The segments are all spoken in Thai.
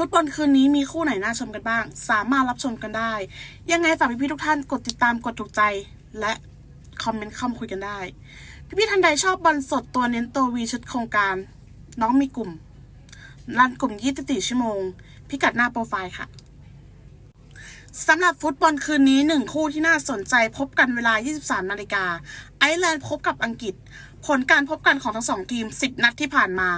ฟุตบอลคืนนี้มีคู่ไหนน่าชมกันบ้าง สามารถรับชมกันได้ ยังไงฝากพี่ๆทุกท่านกดติดตามกดถูกใจ และคอมเมนต์เข้ามาคุยกันได้ พี่ๆท่านใดชอบบอลสดตัวเน้นตัววีชุดโครงการ น้องมีกลุ่มรันกลุ่ม24ชั่วโมง พิกัดหน้าโปรไฟล์ค่ะสำหรับฟุตบอลคืนนี้หนึ่งคู่ที่น่าสนใจพบกันเวลา 23 นาฬิกา ไอร์แลนด์พบกับอังกฤษ ผลการพบกันของทั้งสองทีม 10 นัดที่ผ่านมา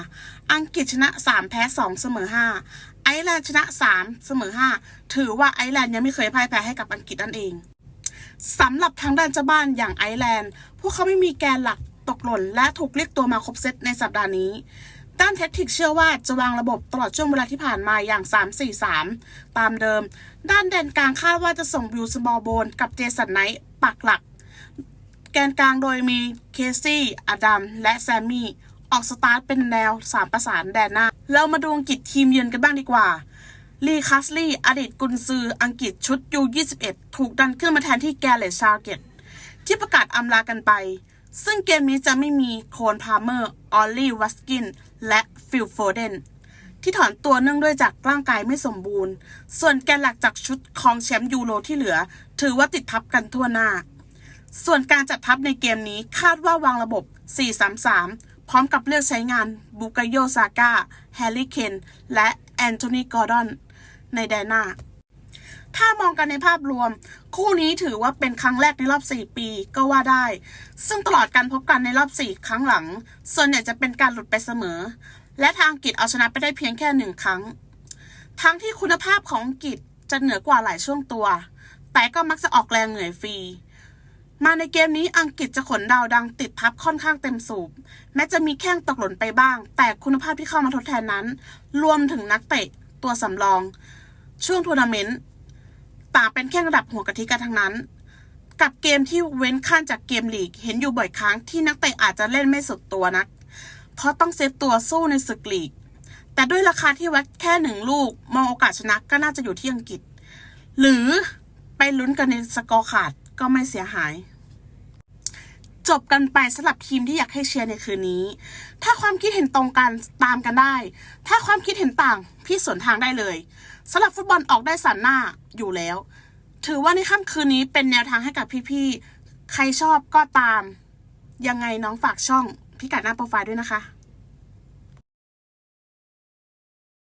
อังกฤษชนะ 3 แพ้ 2 เสมอ 5 ไอร์แลนด์ชนะ 3 เสมอ 5 ถือว่าไอร์แลนด์ยังไม่เคยพ่ายแพ้ให้กับอังกฤษนั่นเองสำหรับทางด้านเจ้าบ้านอย่างไอร์แลนด์ พวกเขาไม่มีแกนหลักตกหล่น และถูกเรียกตัวมาครบเซตในสัปดาห์นี้ ด้านเทคนิคเชื่อว่าจะวางระบบตลอดช่วงเวลาที่ผ่านมาอย่าง 3-4-3 ตามเดิม ด้านแดนกลางคาดว่าจะส่งบิวสมอลโบนกับเจสันไนท์ปักหลัก แกนกลางโดยมีเคซี่ อดัม และแซมมี่ ออกสตาร์ทเป็นแนวสามประสานแดนหน้า เรามาดูอังกฤษทีมเยือนกันบ้างดีกว่าลีคัสลีอดีตกุนซืออังกฤษชุดยู21ถูกดันขึ้นมาแทนที่แกเลตชาร์เกตที่ประกาศอำลากันไป ซึ่งเกมนี้จะไม่มีโคนพาร์เมอร์ ออลลี่วัสกิน และฟิลโฟเดนที่ถอนตัวเนื่องด้วยจากร่างกายไม่สมบูรณ์ ส่วนแกนหลักจากชุดคองแชมป์ยูโรที่เหลือ ถือว่าติดทับกันทั่วหน้า ส่วนการจัดทัพในเกมนี้คาดว่าวางระบบ 4-3-3 พร้อมกับเลือกใช้งานบุกโยซาก้าแฮร์รี่เคนและแอนโทนีกอร์ดอนในแดนหน้า ถ้ามองกันในภาพรวม คู่นี้ถือว่าเป็นครั้งแรกในรอบ 4 ปีก็ว่าได้ ซึ่งตลอดการพบกันในรอบ 4 ครั้งหลัง ส่วนใหญ่จะเป็นการหลุดไปเสมอ และทางอังกฤษเอาชนะไปได้เพียงแค่หนึ่งครั้ง ทั้งที่คุณภาพของอังกฤษจะเหนือกว่าหลายช่วงตัว แต่ก็มักจะออกแรงเหนื่อยฟรี มาในเกมนี้อังกฤษจะขนดาวดังติดทับค่อนข้างเต็มสูบ แม้จะมีแข้งตกหล่นไปบ้าง แต่คุณภาพที่เข้ามาทดแทนนั้น รวมถึงนักเตะตัวสำรอง ช่วงทัวร์นาเมนต์ต่างเป็นแข้งระดับหัวกะทิกันทั้งนั้น กับเกมที่เว้นขั้นจากเกมลีก เห็นอยู่บ่อยครั้งที่นักเตะอาจจะเล่นไม่สุดตัวนัก เพราะต้องเซฟตัวสู้ในศึกลีก แต่ด้วยราคาที่วัดแค่หนึ่งลูก มองโอกาสชนะก็น่าจะอยู่ที่อังกฤษ หรือไปลุ้นกันในสกอร์ขาด ก็ไม่เสียหาย จบกันไปสำหรับทีมที่อยากให้เชียร์ในคืนนี้ ถ้าความคิดเห็นตรงกันตามกันได้ ถ้าความคิดเห็นต่าง พี่สวนทางได้เลยสำหรับฟุตบอลออกได้สันหน้าอยู่แล้ว ถือว่าในค่ำคืนนี้เป็นแนวทางให้กับพี่ๆใครชอบก็ตาม ยังไงน้องฝากช่องพิกัดหน้าโปรไฟล์ด้วยนะคะ